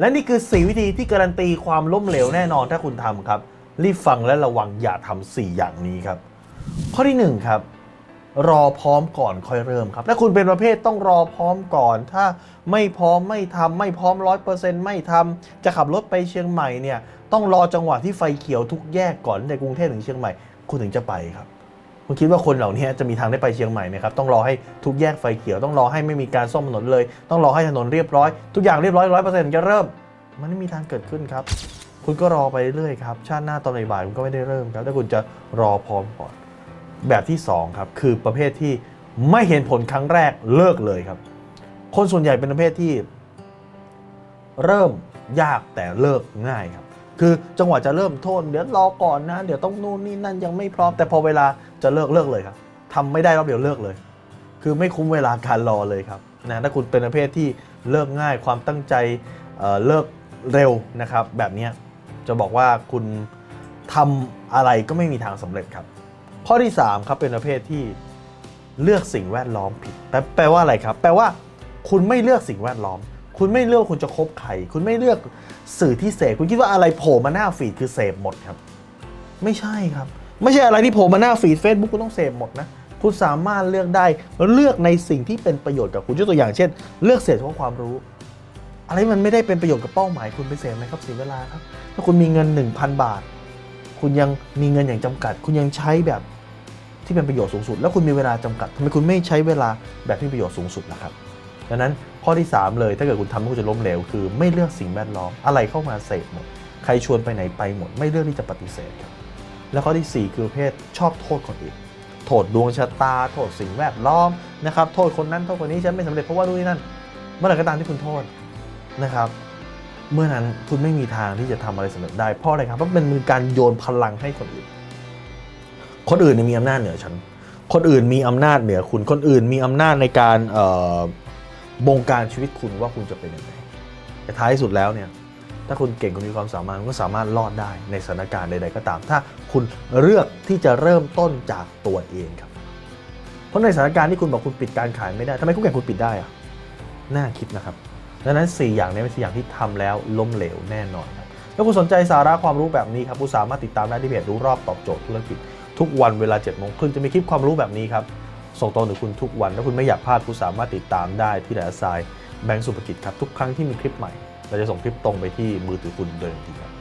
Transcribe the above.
และนี่คือ4วิธีที่การันตีความล้มเหลวแน่นอนถ้าคุณทำครับ รีบฟังและระวังอย่าทำ4อย่างนี้ครับ ข้อที่1ครับรอพร้อมก่อนค่อยเริ่มครับ ถ้าคุณเป็นประเภทต้องรอพร้อมก่อน ถ้าไม่พร้อมไม่ทำไม่พร้อมร้อยเปอร์เซ็นต์ไม่ทำจะขับรถไปเชียงใหม่เนี่ยต้องรอจังหวะที่ไฟเขียวทุกแยกก่อนในกรุงเทพถึงเชียงใหม่ คุณถึงจะไปครับ คุณคิดว่าคนเหล่านี้จะมีทางได้ไปเชียงใหม่ไหมครับ ต้องรอให้ทุกแยกไฟเขียว ต้องรอให้ไม่มีการซ่อมถนนเลย ต้องรอให้ถนนเรียบร้อย ทุกอย่างเรียบร้อยร้อยเปอร์เซ็นต์จะเริ่ม มันไม่มีทางเกิดขึ้นครับ คุณก็รอไปเรื่อยครับ ชาติหน้าตอนบ่ายคุณก็ไม่ได้เริ่มครับ ถ้าคุณจะรอพร้อมก่อน แบบที่สองครับคือประเภทที่ไม่เห็นผลครั้งแรกเลิกเลยครับ คนส่วนใหญ่เป็นประเภทที่ เริ่มยากแต่เลิกง่ายครับ คือจังหวะจะเริ่มโทษเดี๋ยวรอก่อนนะ เดี๋ยวต้องนู่นนี่นั่นยังไม่พร้อม แต่พอเวลาจะเลิกเลิกเลยครับทำไม่ได้รอบเดียวเลิกเลย คือไม่คุ้มเวลาการรอเลยครับนะถ้าคุณเป็นประเภทที่เลิกง่ายความตั้งใจเเลิกเร็วนะครับ แบบนี้จะบอกว่าคุณทำอะไรก็ไม่มีทางสำเร็จครับ ข้อที่3ครับเป็นประเภทที่เลือกสิ่งแวดล้อมผิดแปลแปลว่าอะไรครับ แปลว่า คุณไม่เลือกสิ่งแวดล้อม คุณไม่เลือกคุณจะคบใคร คุณไม่เลือกสื่อที่เสพ คุณคิดว่าอะไรโผล่มาหน้าฟีดคือเสพหมดครับ ไม่ใช่ครับ ไม่ใช่อะไรที่โผล่มาหน้าฟีด Facebook คุณต้องเสพหมดนะ คุณสามารถเลือกได้เลือกในสิ่งที่เป็นประโยชน์กับคุณยกตัวอย่างเช่น เลือกเสพเฉพาะความรู้ อะไรมันไม่ได้เป็นประโยชน์กับเป้าหมาย คุณไปเสพไหมครับเสียเวลาครับ ถ้าคุณมีเงิน 1,000 บาท คุณยังมีเงินอย่างจำกัด คุณยังใช้แบบที่เป็นประโยชน์สูงสุด แล้วคุณมีเวลาจำกัดทำไมคุณไม่ใช้เวลาแบบที่ประโยชน์สูงสุดนะครับ ดังนั้นข้อที่ 3 เลยถ้าเกิดคุณทำให้คุณจะล้มเหลวคือไม่เลือกสิ่งแวดล้อมอะไรเข้ามาเสพหมด ใครชวนไปไหนไปหมด ไม่เลือกที่จะปฏิเสธครับแล้วข้อที่ 4 คือประเภทชอบโทษคนอื่นโทษดวงชะตา โทษสิ่งแวดล้อมนะครับโทษคนนั้นโทษคนนี้ฉันไม่สำเร็จเพราะว่านู่นนี่นั่นเมื่อไหร่ก็ตามที่คุณโทษนะครับเมื่อนั้นคุณไม่มีทางที่จะทำอะไรสำเร็จได้เพราะอะไรครับเพราะเป็นมือการโยนพลังให้คนอื่น คนอื่นมีอำนาจเหนือฉัน คนอื่นมีอำนาจเหนือคุณ คนอื่นมีอำนาจในการ บงการชีวิตคุณว่าคุณจะเป็นยังไงแต่ท้ายสุดแล้วเนี่ยถ้าคุณเก่งคุณมีความสามารถคุณก็สามารถรอดได้ในสถานการณ์ใด ๆ ก็ตาม ถ้าคุณเลือกที่จะเริ่มต้นจากตัวเองครับ เพราะในสถานการณ์ที่คุณบอกคุณปิดการขายไม่ได้ทำไมคู่แข่งคุณปิดได้อะน่าคิดนะครับดังนั้น 4 อย่างนี้เป็นสี่อย่างที่ทำแล้วล้มเหลวแน่นอนครับถ้าคุณสนใจสาระความรู้แบบนี้ครับคุณสามารถติดตามได้ที่เพจรู้รอบตอบโจทย์ธุรกิจทุกวันเวลา7จ็ดโมงครึ่งจะมีคลิปความรู้แบบนี้ครับ ส่งตรงถึงคุณทุกวัน ถ้าคุณไม่อยากพลาดคุณสามารถติดตามได้ที่ไลน์ไซน์แบงก์สุภกิจครับทุกครั้งที่มีคลิปใหม่ เราจะส่งคลิปตรงไปที่มือถือคุณโดยทันทีครับ